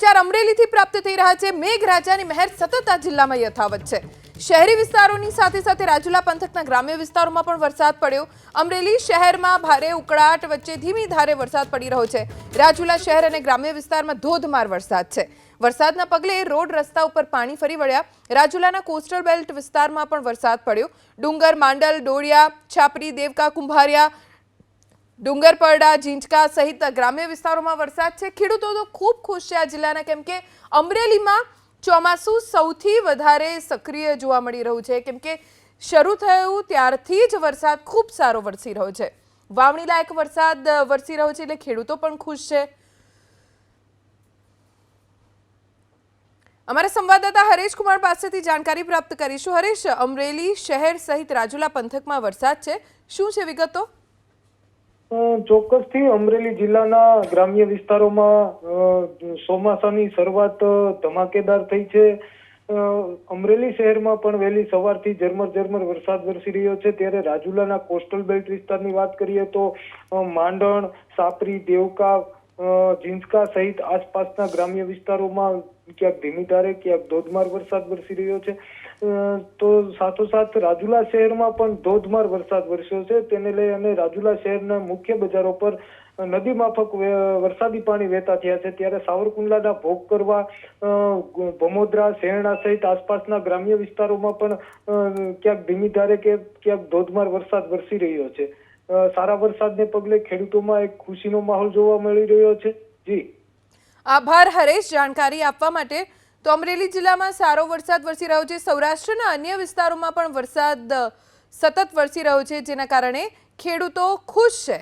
સમાચાર અમરેલીથી પ્રાપ્ત થઈ રહ્યા છે. મેઘરાજાની મહેર સતત આ જિલ્લામાં યથાવત છે. શહેરી વિસ્તારોની સાથે સાથે રાજુલા પંથકના ગ્રામ્ય વિસ્તારોમાં પણ વરસાદ પડ્યો. અમરેલી શહેરમાં ભારે ઉકળાટ વચ્ચે ધીમી ધારે વરસાદ પડી રહ્યો છે. રાજુલા શહેર અને ગ્રામ્ય વિસ્તારમાં ધોધમાર વરસાદ છે. વરસાદના પગલે રોડ રસ્તા ઉપર પાણી ફરી વળ્યા. રાજુલાના કોસ્ટલ બેલ્ટ વિસ્તારમાં પણ વરસાદ પડ્યો. ડુંગર, માંડલ, ડોળિયા, છાપરી, દેવકા, કુંભારિયા ડુંગરપરડા, ઝીંચકા સહિત ગ્રામ્ય વિસ્તારોમાં વરસાદ છે. ખેડૂતો તો ખૂબ ખુશ છે આ જિલ્લાના, કેમ કે અમરેલીમાં ચોમાસું સૌથી વધારે સક્રિય જોવા મળી રહ્યું છે. કેમ કે શરૂ થયું ત્યારથી જ વરસાદ ખૂબ સારો વરસી રહ્યો છે. વાવણી લાયક વરસાદ વરસી રહ્યો છે એટલે ખેડૂતો પણ ખુશ છે. અમારા સંવાદદાતા હરેશ કુમાર પાસેથી જાણકારી પ્રાપ્ત કરીશું. હરેશ, અમરેલી શહેર સહિત રાજુલા પંથકમાં વરસાદ છે. શું છે વિગતો? ચોક્કસથી અમરેલી જિલ્લાના ગ્રામ્ય વિસ્તારોમાં ચોમાસાની શરૂઆત ધમાકેદાર થઈ છે. અમરેલી શહેરમાં પણ વહેલી સવારથી ઝરમર ઝરમર વરસાદ વરસી રહ્યો છે. ત્યારે રાજુલાના કોસ્ટલ બેલ્ટ વિસ્તારની વાત કરીએ તો માંડણ, સાપરી, દેવકા અ, સહિત આસપાસના ગ્રામ્ય વિસ્તારોમાં ક્યાંક ધીમી ધારે ક્યાંક ધોધમાર વરસાદ વરસી રહ્યો છે. તો સાથોસાથ રાજુલા શહેરમાં પણ ધોધમાર વરસાદ વરસ્યો છે. તેને લઈ અને રાજુલા શહેરના મુખ્ય બજારો પર નદી માફક વરસાદી પાણી વહેતા થયા છે. ત્યારે સાવરકુંડલાના ભોગ કરવા ભમોદરા શહેરણા સહિત આસપાસના ગ્રામ્ય વિસ્તારોમાં પણ ક્યાંક ધીમી ધારે કે ક્યાંક ધોધમાર વરસાદ વરસી રહ્યો છે. સારા વરસાદને પગલે ખેડૂતોમાં એક ખુશીનો માહોલ જોવા મળી રહ્યો છે. જી. આભાર હરેશ જાણકારી આપવા માટે. તો અમરેલી જિલ્લામાં સારો વરસાદ વરસી રહ્યો છે. સૌરાષ્ટ્રના અન્ય વિસ્તારોમાં પણ વરસાદ સતત વરસી રહ્યો છે, જેના કારણે ખેડૂતો ખુશ છે.